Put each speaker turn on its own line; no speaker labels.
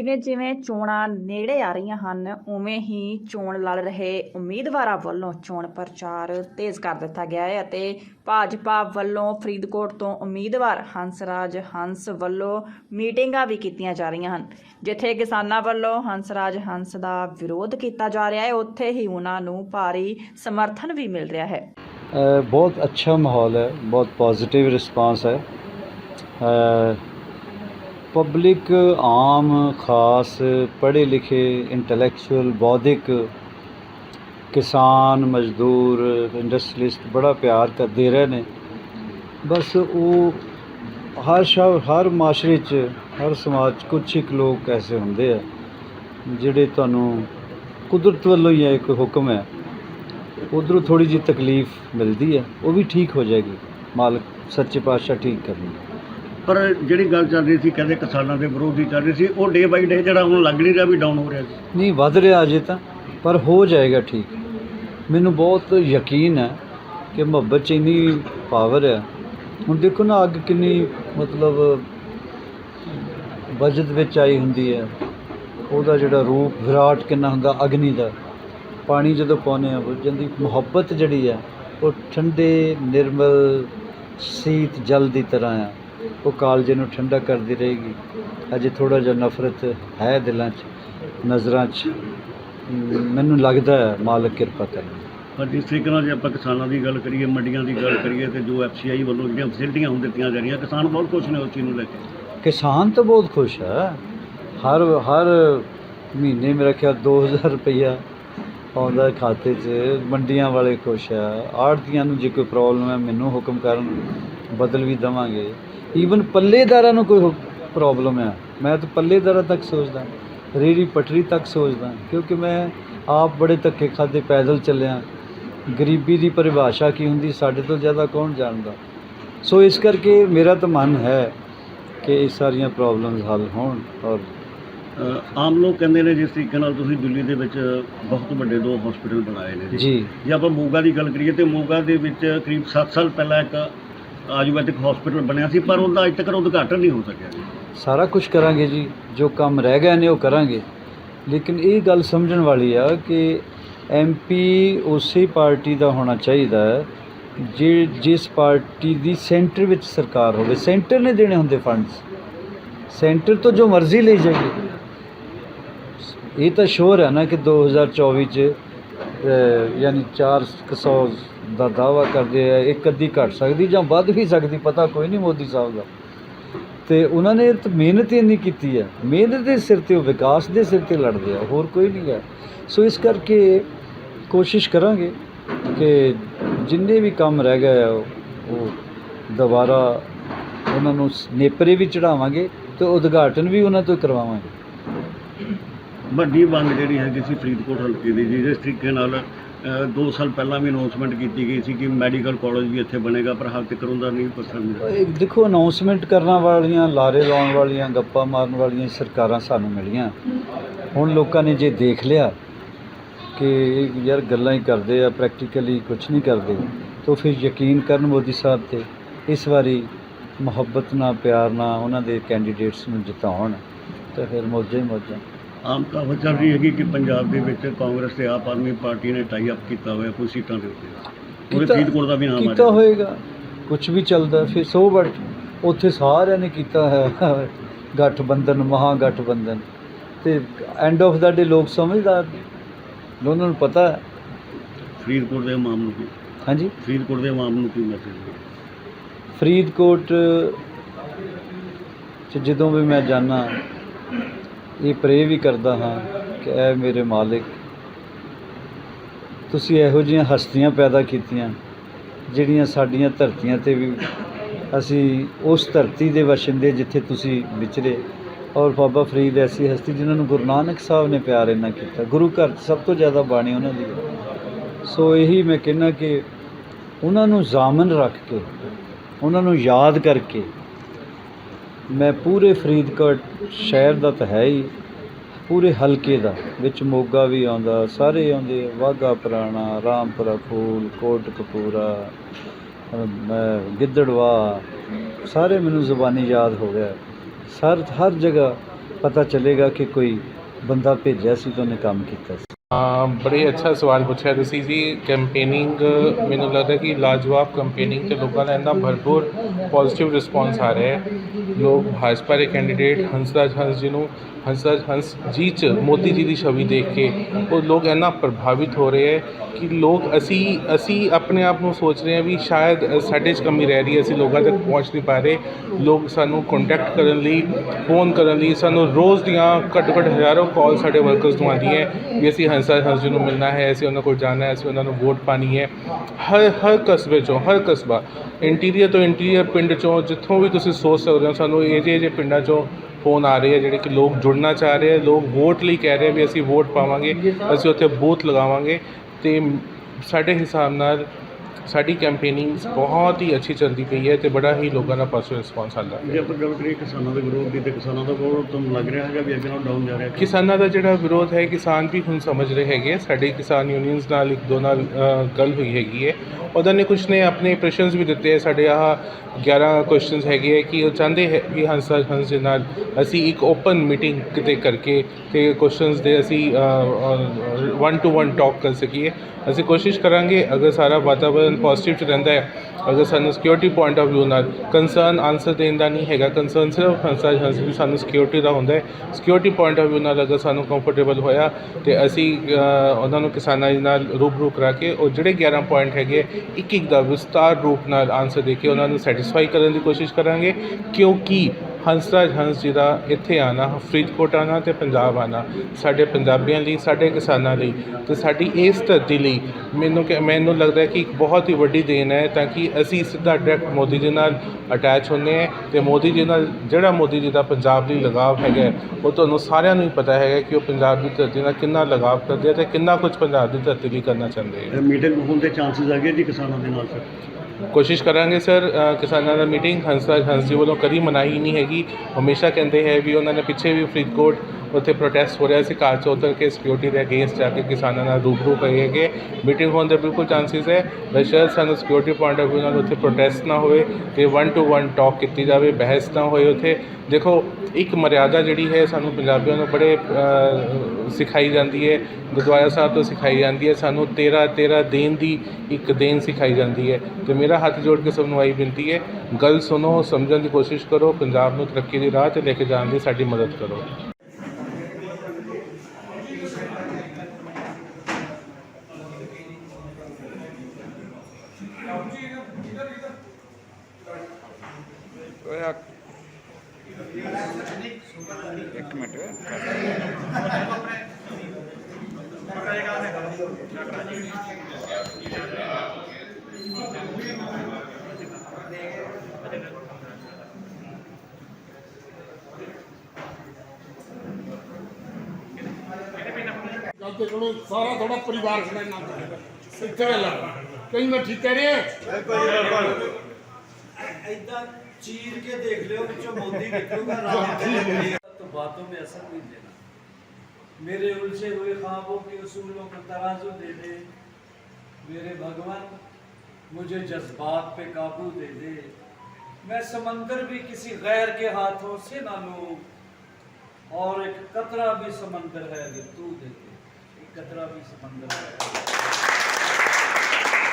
ਜਿਵੇਂ-ਜਿਵੇਂ ਚੋਣਾਂ ਨੇੜੇ ਆ ਰਹੀਆਂ ਹਨ, ਉਵੇਂ ਹੀ ਚੋਣ ਲੜ ਰਹੇ ਉਮੀਦਵਾਰਾਂ ਵੱਲੋਂ ਚੋਣ ਪ੍ਰਚਾਰ ਤੇਜ਼ ਕਰ ਦਿੱਤਾ ਗਿਆ ਹੈ ਅਤੇ ਭਾਜਪਾ ਵੱਲੋਂ ਫਰੀਦਕੋਟ ਤੋਂ ਉਮੀਦਵਾਰ ਹੰਸ ਰਾਜ ਹੰਸ ਵੱਲੋਂ ਮੀਟਿੰਗਾਂ ਵੀ ਕੀਤੀਆਂ ਜਾ ਰਹੀਆਂ ਹਨ। ਜਿੱਥੇ ਕਿਸਾਨਾਂ ਵੱਲੋਂ ਹੰਸਰਾਜ ਹੰਸ ਦਾ ਵਿਰੋਧ ਕੀਤਾ ਜਾ ਰਿਹਾ ਹੈ, ਉੱਥੇ ਹੀ ਉਹਨਾਂ ਨੂੰ ਭਾਰੀ ਸਮਰਥਨ ਵੀ ਮਿਲ ਰਿਹਾ ਹੈ।
ਬਹੁਤ ਅੱਛਾ ਮਾਹੌਲ ਹੈ, ਬਹੁਤ ਪੋਜ਼ਿਟਿਵ ਰਿਸਪਾਂਸ ਹੈ। ਪਬਲਿਕ ਆਮ, ਖਾਸ ਪੜ੍ਹੇ ਲਿਖੇ ਇੰਟੈਲੈਕਚੁਅਲ ਬੌਧਿਕ ਕਿਸਾਨ, ਮਜ਼ਦੂਰ ਇੰਡਸਟਰੀਸਟ ਬੜਾ ਪਿਆਰ ਕਰਦੇ ਰਹੇ ਨੇ। ਬਸ ਉਹ ਹਰ ਸ਼ਾਹ ਹਰ ਮਾਸ਼ਰੇ 'ਚ, ਹਰ ਸਮਾਜ 'ਚ ਕੁਝ ਇੱਕ ਲੋਕ ਐਸੇ ਹੁੰਦੇ ਆ, ਜਿਹੜੇ ਤੁਹਾਨੂੰ ਕੁਦਰਤ ਵੱਲੋਂ ਹੀ ਇੱਕ ਹੁਕਮ ਹੈ। ਉਧਰੋਂ ਥੋੜੀ ਜੀ ਤਕਲੀਫ ਮਿਲਦੀ ਹੈ, ਉਹ ਵੀ ਠੀਕ ਹੋ ਜਾਏਗੀ। ਮਾਲਕ, ਸੱਚੇ ਪਾਤਸ਼ਾਹ ਠੀਕ ਕਰਨਗੇ।
ਪਰ ਜਿਹੜੀ ਗੱਲ ਚੱਲ ਰਹੀ ਸੀ, ਕਹਿੰਦੇ ਕਿਸਾਨਾਂ ਦੇ ਵਿਰੋਧ ਦੀ ਚੱਲ ਰਹੀ ਸੀ, ਉਹ ਡੇ ਬਾਈ ਡੇ ਜਿਹੜਾ ਹੁਣ ਲੱਗ ਨਹੀਂ ਰਿਹਾ ਵੀ ਡਾਊਨ ਹੋ ਰਿਹਾ ਸੀ।
ਨਹੀਂ, ਵੱਧ ਰਿਹਾ ਅਜੇ ਤਾਂ, ਪਰ ਹੋ ਜਾਏਗਾ ਠੀਕ। ਮੈਨੂੰ ਬਹੁਤ ਯਕੀਨ ਹੈ ਕਿ ਮੁਹੱਬਤ 'ਚ ਇੰਨੀ ਪਾਵਰ ਹੈ। ਹੁਣ ਦੇਖੋ ਨਾ, ਅੱਗ ਕਿੰਨੀ ਮਤਲਬ ਬਜਟ ਵਿੱਚ ਆਈ ਹੁੰਦੀ ਹੈ। ਉਹਦਾ ਜਿਹੜਾ ਰੂਪ, ਵਿਰਾਟ ਕਿੰਨਾ ਹੁੰਦਾ, ਅਗਨੀ ਦਾ। ਪਾਣੀ ਜਦੋਂ ਪਾਉਂਦੇ ਆ ਬੁੱਝ ਜਾਂਦੀ ਮੁਹੱਬਤ ਜਿਹੜੀ ਹੈ, ਉਹ ਠੰਡੇ, ਨਿਰਮਲ, ਸੀਤ, ਜਲ ਦੀ ਤਰ੍ਹਾਂ ਆ ਉਹ ਕਾਲਜੇ ਨੂੰ ਠੰਡਾ ਕਰਦੀ ਰਹੇਗੀ। ਅਜੇ ਥੋੜਾ ਜਿਹਾ ਨਫ਼ਰਤ ਹੈ ਦਿਲਾਂ 'ਚ ਨਜ਼ਰਾਂ 'ਚ। ਮੈਨੂੰ ਲੱਗਦਾ ਹੈ ਮਾਲਕ ਕਿਰਪਾ ਕਰੇ।
ਪਰ ਜਿਸ ਤਰੀਕੇ ਨਾਲ ਜੇ ਆਪਾਂ ਕਿਸਾਨਾਂ ਦੀ ਗੱਲ ਕਰੀਏ ਮੰਡੀਆਂ ਦੀ ਗੱਲ ਕਰੀਏ ਤੇ ਜੋ ਐਫਸੀਆਈ ਵੱਲੋਂ ਜਿਹੜੀਆਂ ਫੈਸਿਲਿਟੀਆਂ ਹੁਣ ਦਿੱਤੀਆਂ ਜਾ ਰਹੀਆਂ ਕਿਸਾਨ ਬਹੁਤ ਖੁਸ਼ ਨੇ ਉਸ ਚੀਜ਼ ਨੂੰ ਲੈ ਕੇ।
ਕਿਸਾਨ ਤਾਂ ਬਹੁਤ ਖੁਸ਼ ਹੈ। ਹਰ ਹਰ ਮਹੀਨੇ ਮੇਰਾ ਖਿਆਲ 2000 ਰੁਪਈਆ ਆਉਂਦਾ ਖਾਤੇ 'ਚ। ਮੰਡੀਆਂ ਵਾਲੇ ਖੁਸ਼ ਹੈ। ਆੜਤੀਆਂ ਨੂੰ ਜੇ ਕੋਈ ਪ੍ਰੋਬਲਮ ਹੈ ਮੈਨੂੰ ਹੁਕਮ ਕਰਨ। ਬਦਲ ਵੀ ਦਵਾਂਗੇ। ਈਵਨ ਪੱਲੇਦਾਰਾਂ ਨੂੰ ਕੋਈ ਪ੍ਰੋਬਲਮ ਹੈ ਮੈਂ ਤਾਂ ਪੱਲੇਦਾਰਾਂ ਤੱਕ ਸੋਚਦਾ ਰੇੜੀ ਪਟਰੀ ਤੱਕ ਸੋਚਦਾ ਕਿਉਂਕਿ ਮੈਂ ਆਪ ਬੜੇ ਧੱਕੇ ਖਾਦੇ ਪੈਦਲ ਚੱਲਿਆ। ਗਰੀਬੀ ਦੀ ਪਰਿਭਾਸ਼ਾ ਕੀ ਹੁੰਦੀ ਸਾਡੇ ਤੋਂ ਜ਼ਿਆਦਾ ਕੌਣ ਜਾਣਦਾ? ਸੋ ਇਸ ਕਰਕੇ ਮੇਰਾ ਤਾਂ ਮਨ ਹੈ ਕਿ ਇਹ ਸਾਰੀਆਂ ਪ੍ਰੋਬਲਮਸ ਹੱਲ ਹੋਣ ਔਰ
ਆਮ ਲੋਕ ਕਹਿੰਦੇ ਨੇ ਜਿਸ ਤਰੀਕੇ ਨਾਲ ਤੁਸੀਂ ਦਿੱਲੀ ਦੇ ਵਿੱਚ ਬਹੁਤ ਵੱਡੇ ਦੋ ਹਸਪੀਟਲ ਬਣਾਏ ਨੇ।
ਜੀ।
ਜੇ ਆਪਾਂ ਮੋਗਾ ਦੀ ਗੱਲ ਕਰੀਏ ਤੇ ਮੋਗਾ ਦੇ ਵਿੱਚ ਕਰੀਬ 7 ਸਾਲ ਪਹਿਲਾਂ ਇੱਕ ਆਯੁਰਵੈਦਿਕ ਹਸਪੀਟਲ ਬਣਿਆ ਸੀ ਪਰ ਉਹਦਾ ਅਜੇ ਤੱਕ ਉਦਘਾਟਨ ਨਹੀਂ ਹੋ ਸਕਿਆ ਜੀ।
ਸਾਰਾ ਕੁਝ ਕਰਾਂਗੇ ਜੀ ਜੋ ਕੰਮ ਰਹਿ ਗਏ ਨੇ ਉਹ ਕਰਾਂਗੇ। ਲੇਕਿਨ ਇਹ ਗੱਲ ਸਮਝਣ ਵਾਲੀ ਆ ਕਿ ਐਮਪੀ ਉਸੇ ਪਾਰਟੀ ਦਾ ਹੋਣਾ ਚਾਹੀਦਾ ਹੈ ਜੇ ਜਿਸ ਪਾਰਟੀ ਦੀ ਸੈਂਟਰ ਵਿੱਚ ਸਰਕਾਰ ਹੋਵੇ। ਸੈਂਟਰ ਨੇ ਦੇਣੇ ਹੁੰਦੇ ਫੰਡਸ ਸੈਂਟਰ ਤੋਂ ਜੋ ਮਰਜ਼ੀ ਲਈ ਜਾਈਏ। ਇਹ ਤਾਂ ਸ਼ੋਰ ਹੈ ਨਾ ਕਿ 2024 ਚ ਅਹ, ਯਾਨੀ 400 ਦਾ ਦਾਵਾ ਕਰਦੇ ਆ, ਇੱਕ ਅੱਧੀ ਘਟ ਸਕਦੀ ਜਾਂ ਵੱਧ ਵੀ ਸਕਦੀ, ਪਤਾ ਕੋਈ ਨਹੀਂ ਮੋਦੀ ਸਾਹਿਬ ਦਾ। ਤੇ ਉਹਨਾਂ ਨੇ ਤਾਂ ਮਿਹਨਤ ਇੰਨੀ ਕੀਤੀ ਹੈ। ਮਿਹਨਤ ਦੇ ਸਿਰ ਤੇ ਉਹ, ਵਿਕਾਸ ਦੇ ਸਿਰ ਤੇ ਲੜਦੇ ਆ, ਹੋਰ ਕੋਈ ਨਹੀਂ ਹੈ। ਸੋ ਇਸ ਕਰਕੇ ਕੋਸ਼ਿਸ਼ ਕਰਾਂਗੇ ਕਿ ਜਿੰਨੇ ਵੀ ਕੰਮ ਰਹਿ ਗਏ ਆ, ਉਹ ਦੁਬਾਰਾ ਉਹਨਾਂ ਨੂੰ ਨੇਪਰੇ ਵੀ ਚੜਾਵਾਂਗੇ ਤੇ ਉਦਘਾਟਨ ਵੀ ਉਹਨਾਂ ਤੋਂ ਕਰਵਾਵਾਂਗੇ।
ਵੱਡੀ ਮੰਗ ਜਿਹੜੀ ਹੈਗੀ ਸੀ ਫਰੀਦਕੋਟ ਹਲਕੇ ਦੀ ਜੀ, ਜਿਸ ਤਰੀਕੇ ਨਾਲ 2 ਸਾਲ ਪਹਿਲਾਂ ਵੀ ਅਨਾਉਂਸਮੈਂਟ ਕੀਤੀ ਗਈ ਸੀ ਕਿ ਮੈਡੀਕਲ ਕਾਲਜ ਵੀ ਇੱਥੇ ਬਣੇਗਾ, ਪਰ ਹਾਲ ਤੱਕ ਉਹਦਾ ਨਹੀਂ ਪਤਾ ਮਿਲਿਆ
ਦੇਖੋ ਅਨਾਉਂਸਮੈਂਟ ਕਰਨ ਵਾਲੀਆਂ, ਲਾਰੇ ਲਾਉਣ ਵਾਲੀਆਂ, ਗੱਪਾਂ ਮਾਰਨ ਵਾਲੀਆਂ ਸਰਕਾਰਾਂ ਸਾਨੂੰ ਮਿਲੀਆਂ। ਹੁਣ ਲੋਕਾਂ ਨੇ ਜੇ ਦੇਖ ਲਿਆ ਕਿ ਯਾਰ ਗੱਲਾਂ ਹੀ ਕਰਦੇ ਆ ਪ੍ਰੈਕਟੀਕਲੀ ਕੁਝ ਨਹੀਂ ਕਰਦੇ, ਤਾਂ ਫਿਰ ਯਕੀਨ ਕਰਨ ਮੋਦੀ ਸਾਹਿਬ ਤੇ ਇਸ ਵਾਰੀ ਮੁਹੱਬਤ ਨਾਲ, ਪਿਆਰ ਨਾਲ ਉਹਨਾਂ ਦੇ ਕੈਂਡੀਡੇਟਸ ਨੂੰ ਜਿਤਾਉਣ, ਤਾਂ ਫਿਰ ਮੌਜਾਂ ਹੀ ਮੌਜਾਂ।
ਆਮ ਕਹਾਵਤ ਚੱਲ ਰਹੀ ਹੈਗੀ ਕਿ ਪੰਜਾਬ ਦੇ ਵਿੱਚ ਕਾਂਗਰਸ ਤੇ ਆਪ ਆਦਮੀ ਪਾਰਟੀ ਨੇ ਟਾਈ ਅਪ ਕੀਤਾ ਹੋਇਆ ਕੋਈ ਸੀਟਾਂ ਦੇ ਉੱਤੇ। ਉਹਦੇ ਫਰੀਦਕੋਟ ਦਾ ਵੀ ਨਾਮ ਆ
ਕੀਤਾ
ਰਿਹਾ
ਹੋਏਗਾ। ਕੁਝ ਵੀ ਚੱਲਦਾ ਫਿਰ ਸੋ ਬਟ ਉੱਥੇ ਸਾਰਿਆਂ ਨੇ ਕੀਤਾ ਹੈ ਗੱਠਬੰਧਨ ਮਹਾ ਗੱਠਬੰਧਨ ਤੇ ਐਂਡ ਆਫ ਦਾ ਡੇ ਲੋਕ ਸਮਝਦਾਰ ਨੇ। ਉਹਨਾਂ ਨੂੰ ਪਤਾ ਹੈ।
ਫਰੀਦਕੋਟ ਦੇ ਮਾਮ ਨੂੰ
ਹਾਂਜੀ?
ਫਰੀਦਕੋਟ ਦੇ ਮਾਮ ਨੂੰ ਕੀ ਮੈਸੇਜ
ਫਰੀਦਕੋਟ ਚ ਜਦੋਂ ਵੀ ਮੈਂ ਜਾਣਾ ਇਹ ਪ੍ਰੇ ਵੀ ਕਰਦਾ ਹਾਂ ਕਿ ਐ ਮੇਰੇ ਮਾਲਿਕ, ਤੁਸੀਂ ਇਹੋ ਜਿਹੀਆਂ ਹਸਤੀਆਂ ਪੈਦਾ ਕੀਤੀਆਂ, ਜਿਹੜੀਆਂ ਸਾਡੀਆਂ ਧਰਤੀਆਂ ਤੇ ਵੀ ਅਸੀਂ ਉਸ ਧਰਤੀ ਦੇ ਵਸਿੰਦੇ ਜਿੱਥੇ ਤੁਸੀਂ ਵਿਚਰੇ। ਔਰ ਬਾਬਾ ਫਰੀਦ ਐਸੀ ਹਸਤੀ ਜਿਨ੍ਹਾਂ ਨੂੰ ਗੁਰੂ ਨਾਨਕ ਸਾਹਿਬ ਨੇ ਪਿਆਰ ਇੰਨਾ ਕੀਤਾ। ਗੁਰੂ ਘਰ 'ਚ ਸਭ ਤੋਂ ਜ਼ਿਆਦਾ ਬਾਣੀ ਉਹਨਾਂ ਦੀ ਹੈ। ਸੋ ਇਹੀ ਮੈਂ ਕਹਿੰਦਾ ਕਿ ਉਹਨਾਂ ਨੂੰ ਜ਼ਾਮਨ ਰੱਖ ਕੇ, ਉਹਨਾਂ ਨੂੰ ਯਾਦ ਕਰਕੇ ਮੈਂ ਪੂਰੇ ਫਰੀਦਕੋਟ ਸ਼ਹਿਰ ਦਾ ਤਾਂ ਹੈ ਹੀ, ਪੂਰੇ ਹਲਕੇ ਦਾ, ਵਿੱਚ ਮੋਗਾ ਵੀ ਆਉਂਦਾ, ਸਾਰੇ ਆਉਂਦੇ ਵਾਗਾ ਪੁਰਾਣਾ, ਰਾਮਪੁਰਾ ਫੂਲ ਕੋਟ ਕਪੂਰਾ ਗਿੱਦੜਵਾ, ਸਾਰੇ ਮੈਨੂੰ ਜ਼ੁਬਾਨੀ ਯਾਦ ਹੋ ਗਿਆ। ਸਰ, ਹਰ ਜਗ੍ਹਾ ਪਤਾ ਚੱਲੇਗਾ ਕਿ ਕੋਈ ਬੰਦਾ ਭੇਜਿਆ ਸੀ ਤਾਂ ਉਹਨੇ ਕੰਮ ਕੀਤਾ ਸੀ।
ਬੜੇ ਅੱਛਾ ਸਵਾਲ ਪੁੱਛਿਆ ਤੁਸੀਂ ਜੀ। ਕੈਂਪੇਨਿੰਗ ਮੈਨੂੰ ਲੱਗਦਾ ਕਿ ਲਾਜਵਾਬ ਕੈਂਪੇਨਿੰਗ ਤੇ ਲੋਕਾਂ ਦਾ ਇੰਨਾ ਭਰਪੂਰ ਪੋਜ਼ਿਟਿਵ ਰਿਸਪੌਂਸ ਆ ਰਿਹਾ ਹੈ। ਲੋਕ ਭਾਜਪਾ ਦੇ ਕੈਂਡੀਡੇਟ ਹੰਸਰਾਜ ਹੰਸ ਜੀ ਨੂੰ, ਹੰਸਰਾਜ ਹੰਸ ਜੀ ਚ ਮੋਦੀ ਜੀ ਦੀ ਛਵੀ ਦੇਖ ਕੇ ਉਹ ਲੋਕ ਇੰਨਾ ਪ੍ਰਭਾਵਿਤ ਹੋ ਰਹੇ ਹੈ ਕਿ ਲੋਕ ਅਸੀਂ ਅਸੀਂ ਆਪਣੇ ਆਪ ਨੂੰ ਸੋਚ ਰਹੇ ਹਾਂ ਵੀ ਸ਼ਾਇਦ ਸਾਡੇ 'ਚ ਕਮੀ ਰਹਿ ਰਹੀ ਹੈ, ਅਸੀਂ ਲੋਕਾਂ ਤੱਕ ਪਹੁੰਚ ਨਹੀਂ ਪਾ ਰਹੇ। ਲੋਕ ਸਾਨੂੰ ਕੰਟੈਕਟ ਕਰਨ ਲਈ ਫੋਨ ਕਰਨ ਲਈ ਸਾਨੂੰ ਰੋਜ਼ ਦੀਆਂ ਘੱਟੋ ਘੱਟ ਹਜ਼ਾਰਾਂ ਕਾਲ ਸਾਡੇ ਵਰਕਰਸ ਨੂੰ ਆਉਂਦੀ ਹੈ ਵੀ ਅਸੀਂ ਹੰਸਾ ਹਰ ਜੀ ਨੂੰ ਮਿਲਣਾ ਹੈ, ਅਸੀਂ ਉਹਨਾਂ ਕੋਲ ਜਾਣਾ ਹੈ, ਅਸੀਂ ਉਹਨਾਂ ਨੂੰ ਵੋਟ ਪਾਣੀ ਹੈ। ਹਰ ਹਰ ਕਸਬੇ ਚੋਂ, ਹਰ ਕਸਬਾ, ਇੰਟੀਰੀਅਰ ਤੋਂ ਇੰਟੀਰੀਅਰ ਪਿੰਡ ਚੋਂ, ਜਿੱਥੋਂ ਵੀ ਤੁਸੀਂ ਸੋਚ ਸਕਦੇ ਹੋ, ਸਾਨੂੰ ਇਹ ਜਿਹੇ ਜਿਹੇ ਪਿੰਡਾਂ ਚੋਂ ਫੋਨ ਆ ਰਹੇ ਆ, ਜਿਹੜੇ ਕਿ ਲੋਕ ਜੁੜਨਾ ਚਾਹ ਰਹੇ ਆ, ਲੋਕ ਵੋਟ ਲਈ ਕਹਿ ਰਹੇ ਆ ਵੀ ਅਸੀਂ ਵੋਟ ਪਾਵਾਂਗੇ, ਅਸੀਂ ਉੱਥੇ ਬੂਥ ਲਗਾਵਾਂਗੇ ਤੇ ਸਾਡੇ ਹਿਸਾਬ ਨਾਲ ਸਾਡੀ ਕੈਂਪੇਨਿੰਗ ਬਹੁਤ ਹੀ ਅੱਛੀ ਚੱਲਦੀ ਪਈ ਹੈ ਤੇ ਬੜਾ ਹੀ ਲੋਕਾਂ ਦਾ ਪਾਸੋਂ ਰਿਸਪੌਂਸ ਆਉਂਦਾ
ਜੇ ਆਪਾਂ ਗੱਲ ਕਰੀਏ ਕਿਸਾਨਾਂ ਦੇ ਵਿਰੋਧ ਦੀ ਤੇ ਕਿਸਾਨਾਂ ਦਾ ਵਿਰੋਧ ਤੁਹਾਨੂੰ ਲੱਗ ਰਿਹਾ ਹੈਗਾ ਵੀ ਅੱਗੇ ਨਾਲੋਂ ਡਾਊਨ ਜਾ ਰਿਹਾ ਹੈ।
ਕਿਸਾਨਾਂ ਦਾ ਜਿਹੜਾ ਵਿਰੋਧ ਹੈ ਕਿਸਾਨ ਵੀ ਹੁਣ ਸਮਝ ਰਹੇ ਹੈਗੇ ਸਾਡੇ ਕਿਸਾਨ ਯੂਨੀਅਨਸ ਨਾਲ ਇੱਕ ਦੋ ਨਾਲ ਗੱਲ ਹੋਈ ਹੈਗੀ ਹੈ। ਉਹਨਾਂ ਨੇ ਕੁਝ ਨੇ ਆਪਣੇ ਪ੍ਰਸ਼ਨਸ ਵੀ ਦਿੱਤੇ ਹੈ ਸਾਡੇ ਆਹ 11 ਕੁਐਸਚਨਸ ਹੈਗੇ ਹੈ ਕਿ ਉਹ ਚਾਹੁੰਦੇ ਹੈ ਕਿ ਹੰਸ ਹੰਸ ਦੇ ਨਾਲ ਅਸੀਂ ਇੱਕ ਓਪਨ ਮੀਟਿੰਗ ਕਿਤੇ ਕਰਕੇ ਤੇ ਕੁਐਸਚਨਸ ਦੇ ਅਸੀਂ ਵਨ ਟੂ ਵਨ ਟਾਕ ਕਰ ਸਕੀਏ। ਅਸੀਂ ਕੋਸ਼ਿਸ਼ ਕਰਾਂਗੇ ਅਗਰ ਸਾਰਾ ਵਾਤਾਵਰਨ ਪੋਜ਼ਿਟਿਵ ਚ ਰਹਿੰਦਾ ਹੈ ਅਗਰ ਸਾਨੂੰ ਸਿਕਿਉਰਿਟੀ ਪੁਆਇੰਟ ਆਫ View ਨਾਲ ਕੰਸਰਨ ਆਨਸਰ ਦੇਣ ਦਾ ਨਹੀਂ ਹੈਗਾ ਕੰਸਰਨ ਸਿਰਫ ਹੰਸਾ ਸਾਨੂੰ ਸਿਕਿਉਰਿਟੀ ਦਾ ਹੁੰਦਾ ਹੈ ਸਿਕਿਉਰਿਟੀ ਪੁਆਇੰਟ ਆਫ View ਨਾਲ ਅਗਰ ਸਾਨੂੰ ਕੰਫਰਟੇਬਲ ਹੋਇਆ ਤੇ ਅਸੀਂ ਉਹਨਾਂ ਨੂੰ ਕਿਸਾਨਾਂ ਦੇ ਨਾਲ ਰੂਬਰੂ ਕਰਾ ਕੇ ਉਹ ਜਿਹੜੇ 11 ਪੁਆਇੰਟ ਹੈਗੇ ਇੱਕ ਇੱਕ ਦਾ ਵਿਸਤਾਰ ਰੂਪ ਨਾਲ ਆਨਸਰ ਦੇ ਕੇ ਉਹਨਾਂ ਨੂੰ ਸੈਟੀਸਫਾਈ ਕਰਨ ਦੀ ਕੋਸ਼ਿਸ਼ ਕਰਾਂਗੇ ਕਿਉਂਕਿ ਹੰਸਰਾਜ ਹੰਸ ਜੀ ਦਾ ਇੱਥੇ ਆਣਾ, ਫਰੀਦਕੋਟ ਆਣਾ ਤੇ ਪੰਜਾਬ ਆਣਾ, ਸਾਡੇ ਪੰਜਾਬੀਆਂ ਲਈ, ਸਾਡੇ ਕਿਸਾਨਾਂ ਲਈ ਤੇ ਸਾਡੀ ਇਸ ਧਰਤੀ ਲਈ ਮੈਨੂੰ ਕਿ, ਮੈਨੂੰ ਲੱਗਦਾ ਕਿ ਇੱਕ ਬਹੁਤ ਹੀ ਵੱਡੀ ਦੇਣ ਹੈ ਤਾਂ ਕਿ ਅਸੀਂ ਸਿੱਧਾ ਡਾਇਰੈਕਟ ਮੋਦੀ ਜੀ ਨਾਲ ਅਟੈਚ ਹੁੰਦੇ ਹਾਂ ਤੇ ਮੋਦੀ ਜੀ ਨਾਲ ਜਿਹੜਾ ਮੋਦੀ ਜੀ ਦਾ ਪੰਜਾਬ ਲਈ ਲਗਾਵ ਹੈਗਾ ਉਹ ਤੁਹਾਨੂੰ ਸਾਰਿਆਂ ਨੂੰ ਹੀ ਪਤਾ ਹੈਗਾ ਕਿ ਉਹ ਪੰਜਾਬ ਦੀ ਧਰਤੀ ਨਾਲ ਕਿੰਨਾ ਲਗਾਵ ਕਰਦੇ ਆ ਤੇ ਕਿੰਨਾ ਕੁਝ ਪੰਜਾਬ ਦੀ ਧਰਤੀ ਲਈ ਕਰਨਾ ਚਾਹੁੰਦੇ ਆ।
ਮੀਟਿੰਗ ਹੋਣ ਦੇ ਚਾਂਸਸ ਹੈਗੇ ਜੀ ਕਿਸਾਨਾਂ ਦੇ ਨਾਲ, ਸਰ?
ਕੋਸ਼ਿਸ਼ ਕਰਾਂਗੇ ਸਰ ਕਿਸਾਨਾਂ ਦਾ ਮੀਟਿੰਗ ਹੰਸਰਾਜ ਹੰਸ ਜੀ ਵੱਲੋਂ ਕਦੀ ਮਨਾਈ ਨਹੀਂ ਹੈਗੀ। ਹਮੇਸ਼ਾ ਕਹਿੰਦੇ ਹੈ ਵੀ ਉਹਨਾਂ ਨੇ ਪਿੱਛੇ ਵੀ ਫਰੀਦਕੋਟ ਉੱਥੇ ਪ੍ਰੋਟੈਸਟ ਹੋ ਰਿਹਾ ਸੀ। ਕਾਰ 'ਚ ਉਤਰ ਕੇ ਸਿਕਿਉਰਿਟੀ ਦੇ ਅਗੇਂਸਟ ਜਾ ਕੇ ਕਿਸਾਨਾਂ ਨਾਲ ਰੂਬਰੂ ਪਏ ਹੈਗੇ। ਮੀਟਿੰਗ ਹੋਣ ਦੇ ਬਿਲਕੁਲ ਚਾਂਸਸ ਹੈ। ਬਸ਼ਰ ਸਾਨੂੰ ਸਿਕਿਉਰਿਟੀ ਪੁਆਇੰਟ ਆਫ View ਨਾਲ ਉੱਥੇ ਪ੍ਰੋਟੈਸਟ ਨਾ ਹੋਵੇ ਤੇ ਵਨ ਟੂ ਵਨ ਟਾਕ ਕੀਤੀ ਜਾਵੇ, ਬਹਿਸ ਨਾ ਹੋਏ ਉੱਥੇ। ਦੇਖੋ, ਇੱਕ ਮਰਿਆਦਾ ਜਿਹੜੀ ਹੈ, ਸਾਨੂੰ ਪੰਜਾਬੀਆਂ ਨੂੰ ਬੜੇ ਸਿਖਾਈ ਜਾਂਦੀ ਹੈ। ਗੁਰਦੁਆਰਾ ਸਾਹਿਬ ਤੋਂ ਸਿਖਾਈ ਜਾਂਦੀ ਹੈ। ਸਾਨੂੰ 13 13 ਦੇਣ ਦੀ ਇੱਕ ਦੇਣ ਸਿਖਾਈ ਜਾਂਦੀ ਹੈ। ਤੇ ਮੇਰਾ ਹੱਥ ਜੋੜ ਕੇ ਸਭ ਨੂੰ ਆਈ ਬੇਨਤੀ ਹੈ, ਗੱਲ ਸੁਣੋ, ਸਮਝਣ ਦੀ ਕੋਸ਼ਿਸ਼ ਕਰੋ, ਪੰਜਾਬ ਨੂੰ ਤਰੱਕੀ ਦੀ ਰਾਹ ਤੇ ਲੈ ਕੇ ਜਾਣ ਦੀ ਸਾਡੀ ਮਦਦ ਕਰੋ।
ਜਦ ਤੱਕ ਉਹ ਸਾਰਾ ਤੁਹਾਡਾ ਪਰਿਵਾਰ ਖੜਾ ਨਾ ਇੱਥੇ ਲਾ। ਕहीं ਮੈਂ ਠੀਕ ਕਹਿ ਰਿਹਾ
ਇਦਾਂ ਚੀਰ ਕੇ ਦੇਖ ਲਿਓ ਵਿੱਚੋਂ ਮੋਦੀ ਨਿਕਲੂਗਾ ਰਾਮ तो बातों में असर नहीं देना। मेरे उलझे हुए ख्वाबों के उसूलों का तराजू दे दे। मेरे भगवान, मुझे जज्बात पे काबू दे दे। मैं समंदर भी किसी गैर के हाथों से ना लूँ। और एक कतरा भी समंदर है अगर तू दे दे। एक कतरा भी समंदर है।